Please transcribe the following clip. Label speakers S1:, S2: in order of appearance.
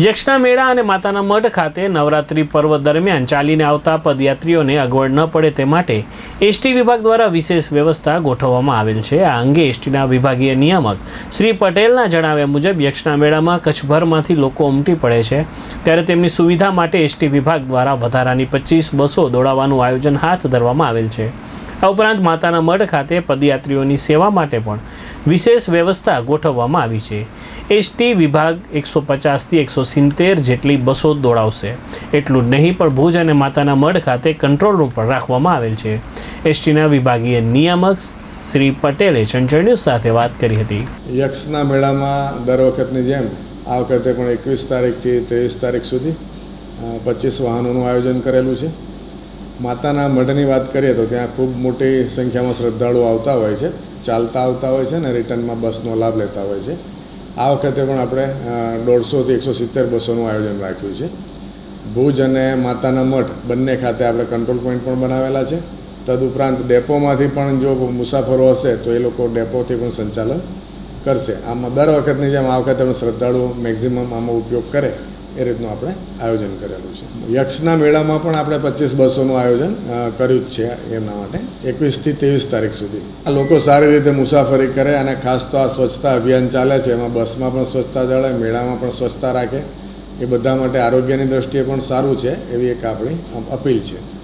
S1: યક્ષના મેળા અને માતાના મઢ ખાતે નવરાત્રિ પર્વ દરમિયાન ચાલીને આવતા પદયાત્રીઓને અગવડ ન પડે તે માટે એસટી વિભાગ દ્વારા વિશેષ વ્યવસ્થા ગોઠવવામાં આવેલ છે. આ અંગે એસટીના વિભાગીય નિયામક શ્રી પટેલના જણાવ્યા મુજબ યક્ષના મેળામાં કચ્છભરમાંથી લોકો ઉમટી પડે છે. ત્યારે તેમની સુવિધા માટે એસટી વિભાગ દ્વારા વધારાની પચીસ બસો દોડાવવાનું આયોજન હાથ ધરવામાં આવેલ છે. આ ઉપરાંત માતાના મઢ ખાતે પદયાત્રીઓની સેવા માટે પણ વિશેષ વ્યવસ્થા ગોઠવવામાં આવી છે. એસટી વિભાગ એકસો પચાસથી એકસો સિત્તેર જેટલી બસો દોડાવશે. એટલું નહીં, પણ ભુજ અને માતાના મઢ ખાતે કંટ્રોલ રૂમ પણ રાખવામાં આવેલ છે. એસટીના વિભાગીય નિયામક શ્રી પટેલે ચંચળ ન્યૂઝ સાથે વાત કરી હતી.
S2: યક્ષના મેળામાં દર વખતની જેમ આ વખતે પણ એકવીસ તારીખથી ત્રેવીસ તારીખ સુધી પચીસ વાહનોનું આયોજન કરેલું છે. માતાના મઢની વાત કરીએ તો ત્યાં ખૂબ મોટી સંખ્યામાં શ્રદ્ધાળુઓ આવતા હોય છે. ચાલતા આવતા હોય છે ને, રિટર્નમાં બસનો લાભ લેતા હોય છે. આ વખતે પણ આપણે દોઢસોથી એકસો સિત્તેર બસોનું આયોજન રાખ્યું છે. ભુજ અને માતાના મઠ બંને ખાતે આપણે કંટ્રોલ પોઈન્ટ પણ બનાવેલા છે. તદુપરાંત ડેપોમાંથી પણ જો મુસાફરો હશે, તો એ લોકો ડેપોથી પણ સંચાલન કરશે. આમાં દર વખતની જેમ આ વખતે પણ શ્રદ્ધાળુઓ મેક્ઝિમમ આમાં ઉપયોગ કરે. એ રીતનું આપણે આયોજન કરેલું છે. યક્ષના મેળામાં પણ આપણે પચીસ બસોનું આયોજન કર્યું જ છે એમના માટે. એકવીસથી ત્રેવીસ તારીખ સુધી. આ લોકો સારી રીતે મુસાફરી કરે અને ખાસ તો આ સ્વચ્છતા અભિયાન ચાલે છે. એમાં બસમાં પણ સ્વચ્છતા જાળવે, મેળામાં પણ સ્વચ્છતા રાખે. એ બધા માટે આરોગ્યની દ્રષ્ટિએ પણ સારું છે એવી એક આપણી અપીલ છે.